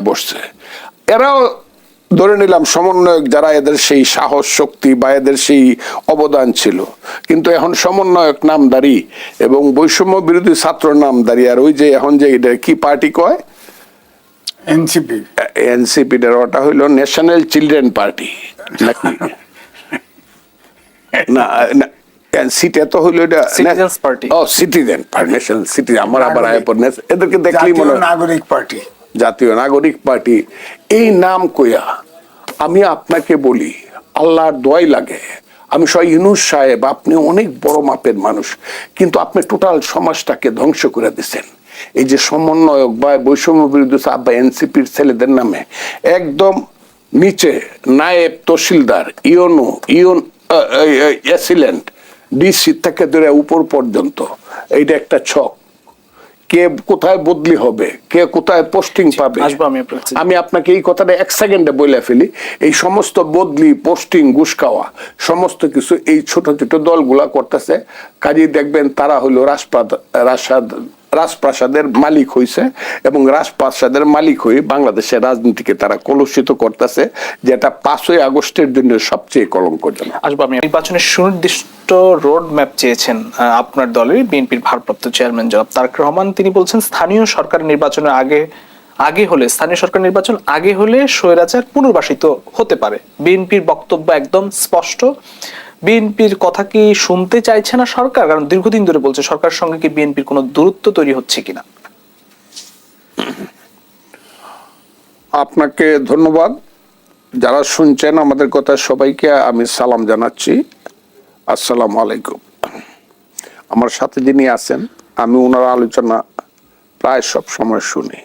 বসছে। এরাও ধরে নিলাম সমন্বয়ক যারা এদের সেই সাহস শক্তি বা এদের সেই অবদান ছিল। কিন্তু এখন সমন্বয়ক নামদারি এবং বৈষম্য বিরোধী ছাত্র নামদারি আর ওই যে এখন যে এটা কি পার্টি কয়? এনসিপি। এনসিপি এর ওটা হইল ন্যাশনাল চিলড্রেন পার্টি নাকি? না না সিটে তো হইল এটা Citizens Party। ও সিটিজেন পার্টি ন্যাশনাল সিটি আমার আবার আয় এদেরকে দেখলেই মনে হয় নাগরিক পার্টি। জাতীয় নাগরিক পার্টি, এই নাম কইয়া আমি আপনাকে বলি, আল্লাহর দোয়াই লাগে। আমি সবাই ইউনুস সাহেব, আপনি অনেক বড় মাপের মানুষ, কিন্তু আপনি টোটাল সমাজটাকে ধ্বংস করে দিচ্ছেন এই যে সমন্বয়ক বা বৈষম্য বিরুদ্ধে বা এনসিপির ছেলেদের নামে একদম নিচে নায়েব তহসিলদার, ইয়নো, ইয়ন অ্যাসিলেন্ট ডিসি থেকে ধরে উপর পর্যন্ত, এইটা একটা ছক। কে কোথায় বদলি হবে কে কোথায় পোস্টিং পাবে। আমি আপনাকে এই কথাটা এক সেকেন্ডে বলে ফেলি এই সমস্ত বদলি পোস্টিং গুসকাওয়া সমস্ত কিছু এই ছোট ছোট দলগুলা করতেছে। কাজে দেখবেন তারা হলো রাসপাদ রাজসাদ রাজপ্রাসাদের মালিক হইছে এবং রাজপ্রাসাদের মালিক হয়ে বাংলাদেশের রাজনীতিকে তারা কলুষিত করতেছে, যেটা পাঁচই আগস্টের জন্য সবচেয়ে কলঙ্কজনক। আসব আমি। নির্বাচনের সুনির্দিষ্ট রোড ম্যাপ চেয়েছেন আপনার দলের বিএনপির ভারপ্রাপ্ত চেয়ারম্যান জনাব তারেক রহমান। তিনি বলছেন, স্থানীয় সরকার নির্বাচনের আগে আগে হলে, স্থানীয় সরকার নির্বাচন আগে হলে স্বৈরাচার পুনর্বাসিত হতে পারে। বিএনপির বক্তব্য একদম স্পষ্ট। বিএনপির কথা কি শুনতে চাইছে না সরকার? কারণ দীর্ঘদিন ধরে বলছে সরকারের সঙ্গে কি বিএনপির কোনো দূরত্ব তৈরি হচ্ছে কিনা? আপনাকে ধন্যবাদ। যারা শুনছেন আমাদের কথা সবাইকে আমি সালাম জানাচ্ছি। আসসালাম আলাইকুম। আমার সাথে যিনি আছেন, আমি ওনার আলোচনা প্রায় সব সময় শুনি।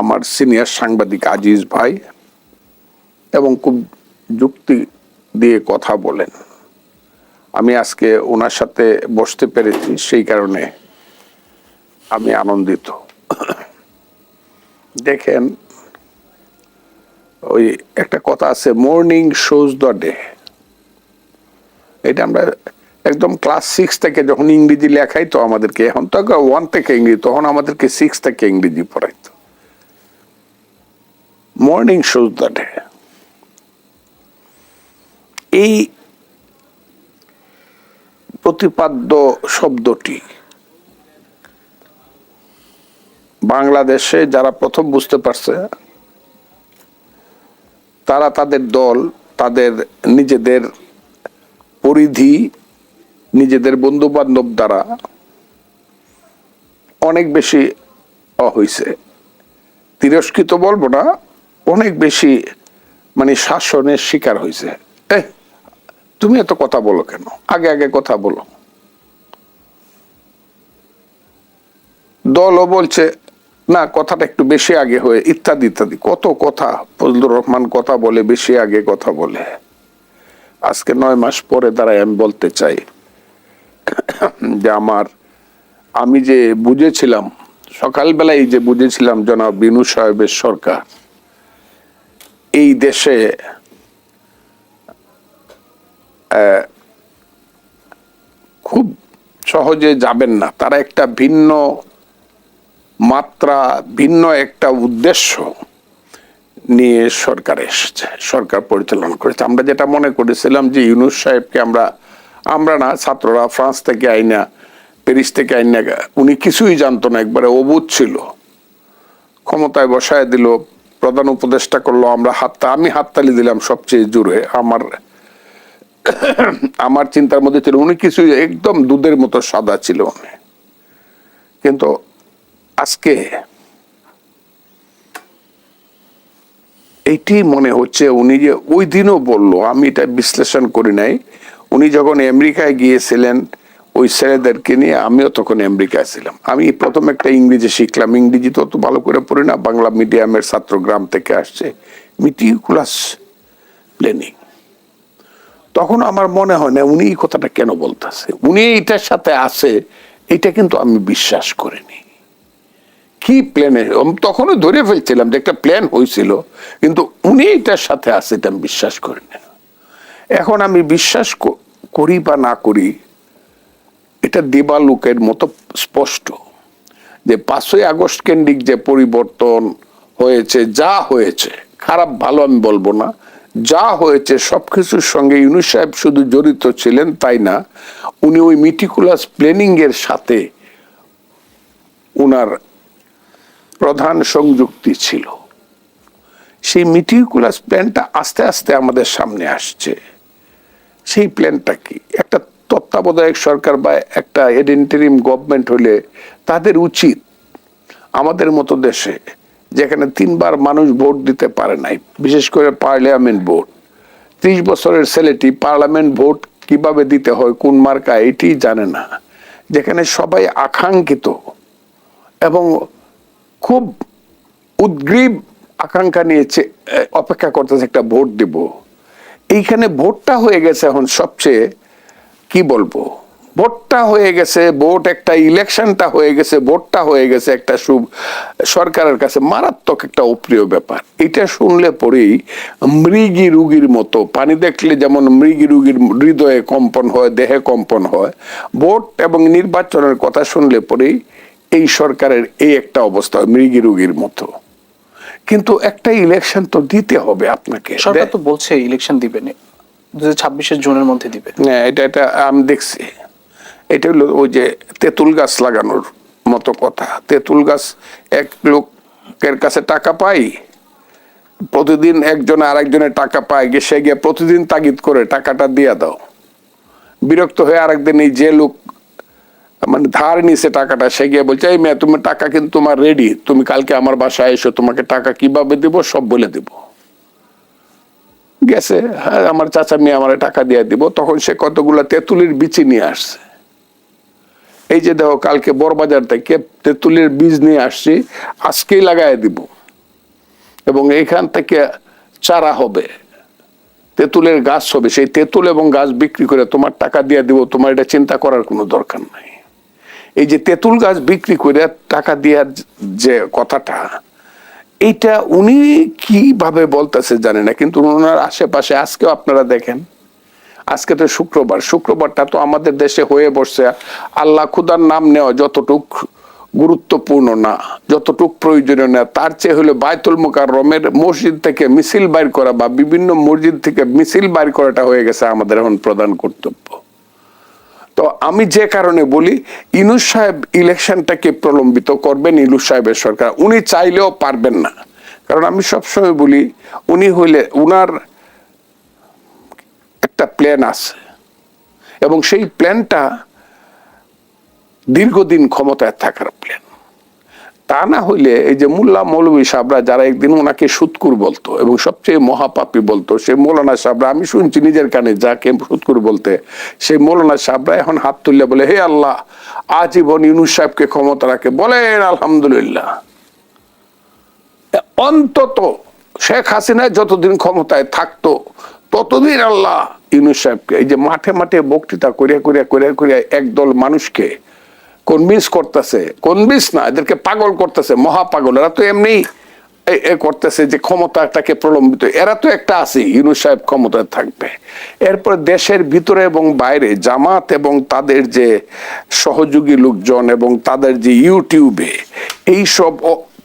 আমার সিনিয়র সাংবাদিক আজিজ ভাই এবং খুব যুক্তি দিয়ে কথা বলেন। আমি আজকে ওনার সাথে বসতে পেরেছি, সেই কারণে আমি আনন্দিত। দেখেন, ওই একটা কথা আছে মর্নিং শোজ দ্য ডে এটা আমরা একদম ক্লাস সিক্স থেকে যখন ইংরেজি লেখাই তো আমাদেরকে, এখন তো ওয়ান থেকে ইংরেজি, তখন আমাদেরকে সিক্স থেকে ইংরেজি পড়াইতো। মর্নিং শোজ দ্য ডে এই প্রতিপাদ্য শব্দটি বাংলাদেশে যারা প্রথম বুঝতে পারছে, তারা তাদের দল, তাদের নিজেদের পরিধি, নিজেদের বন্ধু বান্ধব দ্বারা অনেক বেশি হয়েছে তিরস্কৃত বলব না, অনেক বেশি মানে শাসনের শিকার হয়েছে তুমি এত কথা বলো কেন? আগে আগে কথা বলো। দলও বলছে, না, কথাটা একটু বেশি আগে হয়ে, ইত্যাদি ইত্যাদি। কত কথা, ফজলুর রহমান কথা বলে, বেশি আগে কথা বলে। আজকে নয় মাস পরে দাঁড়ায় আমি বলতে চাই যে আমার, আমি যে বুঝেছিলাম, সকালবেলায় যে বুঝেছিলাম জনাব বিনু সাহেবের সরকার, এই দেশে খুব সহজে যাবেন না। তারা একটা ভিন্ন মাত্রা, ভিন্ন একটা উদ্দেশ্য নিয়ে সরকার এসেছে, সরকার পরিচালনা করেছে। আমরা যেটা মনে করেছিলাম যে ইউনুস সাহেবকে আমরা আমরা না, ছাত্ররা ফ্রান্স থেকে আইনা, প্যারিস থেকে আইনা, উনি কিছুই জানতো না, একবারে অবুধ ছিল। ক্ষমতায় বসায় দিল, প্রধান উপদেষ্টা করল, আমরা হাততা আমি হাততালি দিলাম সবচেয়ে জোরে। আমার আমার চিন্তার মধ্যে ছিল, উনি কিছু একদম দুধের মতো সাদা ছিল উনি। কিন্তু আজকে এইটি মনে হচ্ছে উনি যে ওই দিনও বলল, আমি এটা বিশ্লেষণ করি নাই। উনি যখন আমেরিকায় গিয়েছিলেন, ওই ছেলেদেরকে নিয়ে আমিও তখন আমেরিকায় ছিলাম। আমি প্রথম একটা ইংরেজি শিখলাম। ইংরেজি তো অত ভালো করে পড়ি না, বাংলা মিডিয়ামের ছাত্র গ্রাম থেকে আসছে মিটিকুলাস প্ল্যানিং তখন আমার মনে হয়, না, উনি এই কথাটা কেন বলতেছে? উনি এটার সাথে আছে, এটা কিন্তু আমি বিশ্বাস করিনি। কি প্ল্যানে তখনও ধরে ফেলছিলাম যে একটা প্ল্যান হয়েছিল কিন্তু উনি এটার সাথে আছে, এটা আমি বিশ্বাস করি না এখন আমি বিশ্বাস করি বা না করি, এটা দেবালোকের মতো স্পষ্ট যে পাঁচই আগস্ট কেন্দ্রিক যে পরিবর্তন হয়েছে, যা হয়েছে, খারাপ ভালো আমি বলব না যা হয়েছে, সবকিছুর সঙ্গে ইউনুস সাহেব শুধু জড়িত ছিলেন তাই না, উনি ওই মিটিকুলাস প্ল্যানিং এর সাথে উনার প্রধান সংযুক্তি ছিল। সেই মিটিকুলাস প্ল্যানটা আস্তে আস্তে আমাদের সামনে আসছে। সেই প্ল্যানটা কি? একটা তত্ত্বাবধায়ক সরকার বা একটা এডেন্টারিম গভর্নমেন্ট হলে তাদের উচিত আমাদের মতো দেশে যেখানে তিনবার মানুষ ভোট দিতে পারে নাই। বিশেষ করে পার্লামেন্ট ভোট। ত্রিশ বছরের ছেলেটি পার্লামেন্ট ভোট কীভাবে দিতে হয়, কোন মার্কা এটি জানে না। যেখানে সবাই আকাঙ্ক্ষিত এবং খুব উদ্গ্রীব আকাঙ্ক্ষা নিয়েছে অপেক্ষা করতেছে একটা ভোট দিব। এইখানে ভোটটা হয়ে গেছে এখন সবচেয়ে, কি বলব? ভোটটা হয়ে গেছে ভোট একটা ইলেকশনটা হয়ে গেছে ভোটটা হয়ে গেছে একটা সুব সরকারের কাছে মারাত্মক একটা অপ্রিয় ব্যাপার। এটা শুনলে পরেই মৃগী রুগীর মতো পানি দেখলে যেমন মৃগী রুগীর হৃদয়ে কম্পন হয় দেহে কম্পন হয় ভোট এবং নির্বাচনের কথা শুনলে পরেই এই সরকারের এই একটা অবস্থা মৃগী রুগীর মতো। কিন্তু একটা ইলেকশন তো দিতে হবে আপনাকে। সরকার তো বলছে ইলেকশন দিবে দু হাজার ছাব্বিশের জুনের মধ্যে দিবে। হ্যাঁ এটা এটা আমি দেখছি। এটা হলো ওই যে তেঁতুল গাছ লাগানোর মতো কথা। তেঁতুল গাছ এক লোকের কাছে টাকা পাই, প্রতিদিন একজন আরেকজনের টাকা পায়, গিয়ে সে গিয়ে প্রতিদিন তাগিদ করে, টাকাটা দিয়ে দাও। বিরক্ত হয়ে আরেকদিন এই যে লোক মানে ধার নিছে টাকাটা, সে গিয়ে বলছে, এই মেয়ে, তুমি টাকা কিন্তু তোমার রেডি তুমি কালকে আমার বাসায় এসো, তোমাকে টাকা কীভাবে দিব, সব বলে দিব। গেছে হ্যাঁ আমার চাচা মেয়ে আমার টাকা দিয়ে দিব। তখন সে কতগুলা তেঁতুলির বিচি নিয়ে আসছে। এই যে দেখো, কালকে বড়বাজার থেকে তেঁতুলের বীজ নিয়ে আসছি, আজকেই লাগাই দিব। এবং এখান থেকে চারা হবে, তেঁতুলের গাছ হবে, সেই তেঁতুল এবং গাছ বিক্রি করে তোমার টাকা দিয়ে দিব, তোমার এটা চিন্তা করার কোনো দরকার নাই। এই যে তেঁতুল গাছ বিক্রি করে টাকা দেওয়ার যে কথাটা, এইটা উনি কীভাবে বলতেছে জানে না, কিন্তু ওনার আশেপাশে আজকেও আপনারা দেখেন। আজকে তো শুক্রবার, শুক্রবারটা তো আমাদের দেশে হয়ে বসছে। আল্লাহ খুদার নাম নেওয়া যতটুক গুরুত্বপূর্ণ না, যতটুক প্রয়োজনীয় না, তার চেয়ে হলো বায়তুল মোকাররমের মসজিদ থেকে মিছিল বাইর করা বা বিভিন্ন মসজিদ থেকে মিছিল বাইর করাটা হয়ে গেছে আমাদের এখন প্রধান কর্তব্য। তো আমি যে কারণে বলি ইনুস সাহেব ইলেকশনটাকে প্রলম্বিত করবেন ইনুস সাহেবের সরকার। উনি চাইলেও পারবেন না। কারণ আমি সবসময় বলি, উনি হইলে, উনার একটা প্ল্যান আছে। এবং সেই প্ল্যানটা দীর্ঘদিন ক্ষমতায় থাকার প্ল্যান তা না হইলে এই যে মোল্লা মৌলভী সাহরা যারা একদিন ওনাকে সুৎকুর বলতো এবং সবচেয়ে মহাপাপী বলতো সেই মৌলানা সাহরা আমি শুনছি নিজের কানে যাকে সুৎকুর বলতে সেই মৌলানা সাহরা এখন হাত তুললে বলে, হে আল্লাহ, আজীবন ইউনুস সাহেবকে ক্ষমতা রাখে। বলেন, আলহামদুলিল্লাহ। অন্তত শেখ হাসিনা যতদিন ক্ষমতায় থাকতো ততদিন আল্লাহ ইউনুস সাহেবকে এই যে মাঠে মাঠে বক্তৃতা করিয়া করিয়া করিয়া করিয়া একদল মানুষকে কনভিন্স করতেছে কনভিন্স না, এদেরকে পাগল করতেছে, মহা পাগল। এরা তো এমনি করতেছে যে ক্ষমতাটাকে প্রলম্বিত। এরা তো একটা আছে, ইউনুস সাহেব ক্ষমতায় থাকবে। এরপর দেশের ভিতরে এবং বাইরে জামাত এবং তাদের যে সহযোগী লোকজন এবং তাদের যে ইউটিউবে এই সব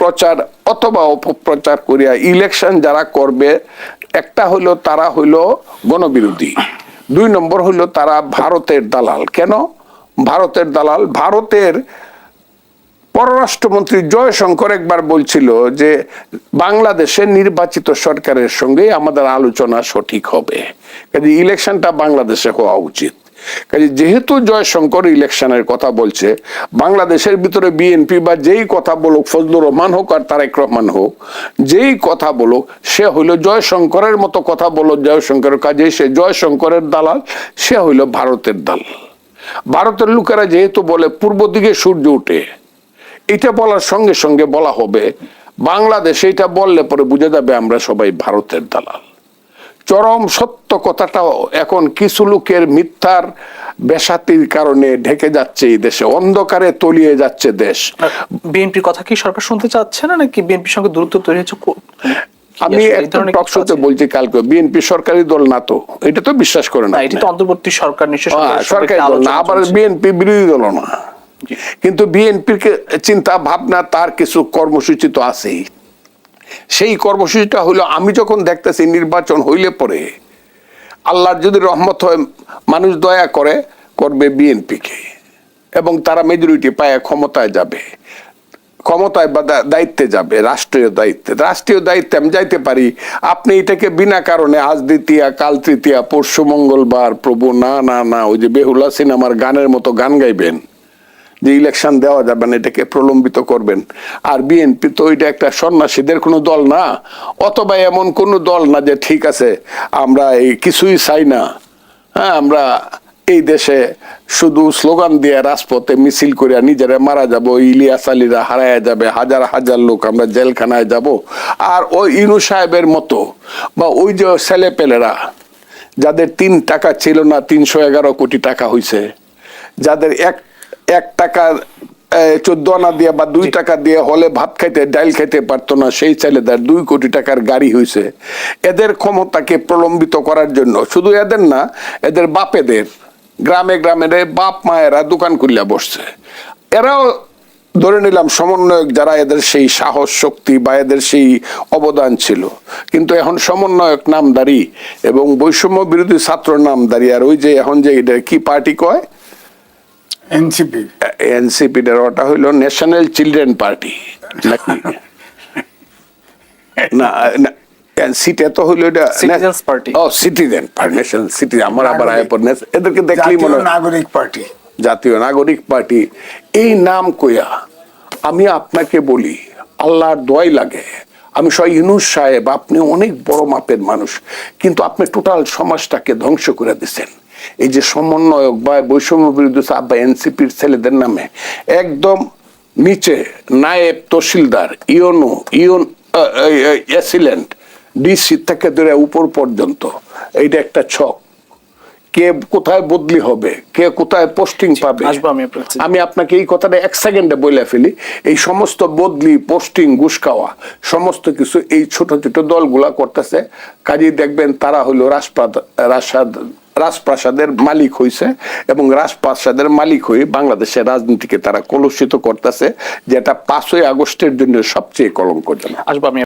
প্রচার অথবা অপপ্রচার করিয়া ইলেকশন যারা করবে একটা হইল তারা হইল গণবিরোধী। দুই নম্বর হইল তারা ভারতের দালাল। কেন? ভারতের দালাল। ভারতের পররাষ্ট্রমন্ত্রী জয়শঙ্কর একবার বলছিল যে বাংলাদেশের নির্বাচিত সরকারের সঙ্গে আমাদের আলোচনা সঠিক হবে। কাজে ইলেকশনটা বাংলাদেশে হওয়া উচিত। কাজে যেহেতু জয়শঙ্কর ইলেকশনের কথা বলছে, বাংলাদেশের ভিতরে বিএনপি বা যেই কথা বলুক, ফজলুর রহমান হোক আর তারেক রহমান হোক, যেই কথা বলুক, সে হইল জয়শঙ্করের মতো কথা বলো, জয়শঙ্করের কাজে সে জয়শঙ্করের দালাল, সে হইল ভারতের দালাল। ভারতের লোকেরা যেহেতু বলে পূর্ব দিকে সূর্য উঠে, এটা বলার সঙ্গে সঙ্গে বলা হবে, বাংলাদেশ এটা বললে পরে বুঝে যাবে আমরা সবাই ভারতের দালাল। চরম সত্য কথাটাও এখন কিছু লোকের মিথ্যার বেসাতির কারণে ঢেকে যাচ্ছে এই দেশে অন্ধকারে তলিয়ে যাচ্ছে দেশ। বিএনপির কথা কি সরকার শুনতে চাচ্ছে না নাকি বিএনপির সঙ্গে দূরত্ব তৈরি হচ্ছে আমি টক শোতে বলছি কালকে বিএনপি সরকারি দল না তো এটা তো বিশ্বাস করে না এটা তো অন্তর্বর্তী সরকার হ্যাঁ, সরকারি দল না আবার। বিএনপি বিরোধী দল না। কিন্তু বিএনপির চিন্তা ভাবনা তার কিছু কর্মসূচি তো আছেই। সেই কর্মসূচিটা হলো, আমি যখন দেখতেছি নির্বাচন হইলে পরে, আল্লাহর যদি রহমত হয়, মানুষ দয়া করে করবে বিএনপিকে। এবং তারা মেজরিটি পায় ক্ষমতায় যাবে। ক্ষমতায় বা দায়িত্বে যাবে, রাষ্ট্রীয় দায়িত্বে। রাষ্ট্রীয় দায়িত্বে আমি যাইতে পারি, আপনি এটাকে বিনা কারণে আজ দ্বিতীয়া, কাল তৃতীয়া, পরশু মঙ্গলবার, প্রভু না না না, ওই যে বেহুলা সিনেমার গানের মতো গান গাইবেন। যে ইলেকশন দেওয়া যাবে না, এটাকে প্রলম্বিত করবেন। আর বিএনপি তো ওইটা একটা সন্ন্যাসীদের কোনো দল না, অথবা এমন কোনো দল না যে ঠিক আছে, আমরা এই কিছুই চাই না। হ্যাঁ আমরা এই দেশে শুধু স্লোগান দিয়ে রাজপথে মিছিল করিয়া নিজেরা মারা যাব, ইলিয়াস আলীরা হারায়া যাবে, হাজার হাজার লোক আমরা জেলখানায় যাব। আর ওই ইনু সাহেবের মতো বা ওই যে ছেলেপেলেরা যাদের তিন টাকা ছিল না, তিনশো এগারো কোটি টাকা হইছে, যাদের এক এক টাকা চোদ্দ আনা দিয়ে বা দুই টাকা দিয়ে হলে ভাত খাইতে ডাইল খাইতে পারতো না সেই ছেলেদের দুই কোটি টাকার গাড়ি হয়েছে এদের ক্ষমতাকে প্রলম্বিত করার জন্য শুধু এদের না এদের বাপেদের গ্রামে গ্রামে বাপ মায়েরা দোকান খুলিয়া বসছে। এরাও ধরে নিলাম সমন্বয়ক যারা এদের সেই সাহস শক্তি বা এদের সেই অবদান ছিল। কিন্তু এখন সমন্বয়ক নামদারি এবং বৈষম্য বিরোধী ছাত্র নামদারি আর ওই যে এখন যে এটা কি পার্টি কয়? এনসিপি এনসিপি এর ওটা হইল ন্যাশনাল চিলড্রেন পার্টি নাকি? না সিটে তো হইল এটা Citizens Party। ও সিটিজেন পার্টি ন্যাশনাল সিটি আমার আবার আয় পর এদেরকে দেখলেই মনে নাগরিক পার্টি। জাতীয় নাগরিক পার্টি। এই নাম কইয়া আমি আপনাকে বলি আল্লাহর দোয়াই লাগে। আমি সবাই ইনুস সাহেব আপনি অনেক বড় মাপের মানুষ কিন্তু আপনি টোটাল সমাজটাকে ধ্বংস করে দিচ্ছেন এই যে সমন্বয়ক বা বৈষম্য বিরুদ্ধে বা এনসিপির ছেলেদের নামে একদম নিচে নায়েব তহসিলদার ইয়নো ইয়ন অ্যাসিলেন্ট ডিসি থেকে ধরে উপর পর্যন্ত। এইটা একটা ছক। কে কোথায় বদলি হবে কে কোথায় পোস্টিং পাবে? আমি আপনাকে এই কথাটা এক সেকেন্ডে বলে ফেলি। এই সমস্ত বদলি পোস্টিং ঘুষ খাওয়া সমস্ত কিছু এই ছোট ছোট দলগুলা করতেছে। কাজেই দেখবেন তারা হলো রাজপ্রাদ রাজসাদ রাজপ্রাসাদের মালিক হইছে এবং রাজপ্রাসাদের মালিক হয়ে বাংলাদেশের রাজনীতিকে তারা কলুষিত করতেছে, যেটা পাঁচই আগস্টের জন্য সবচেয়ে কলঙ্কজনক। আসব আমি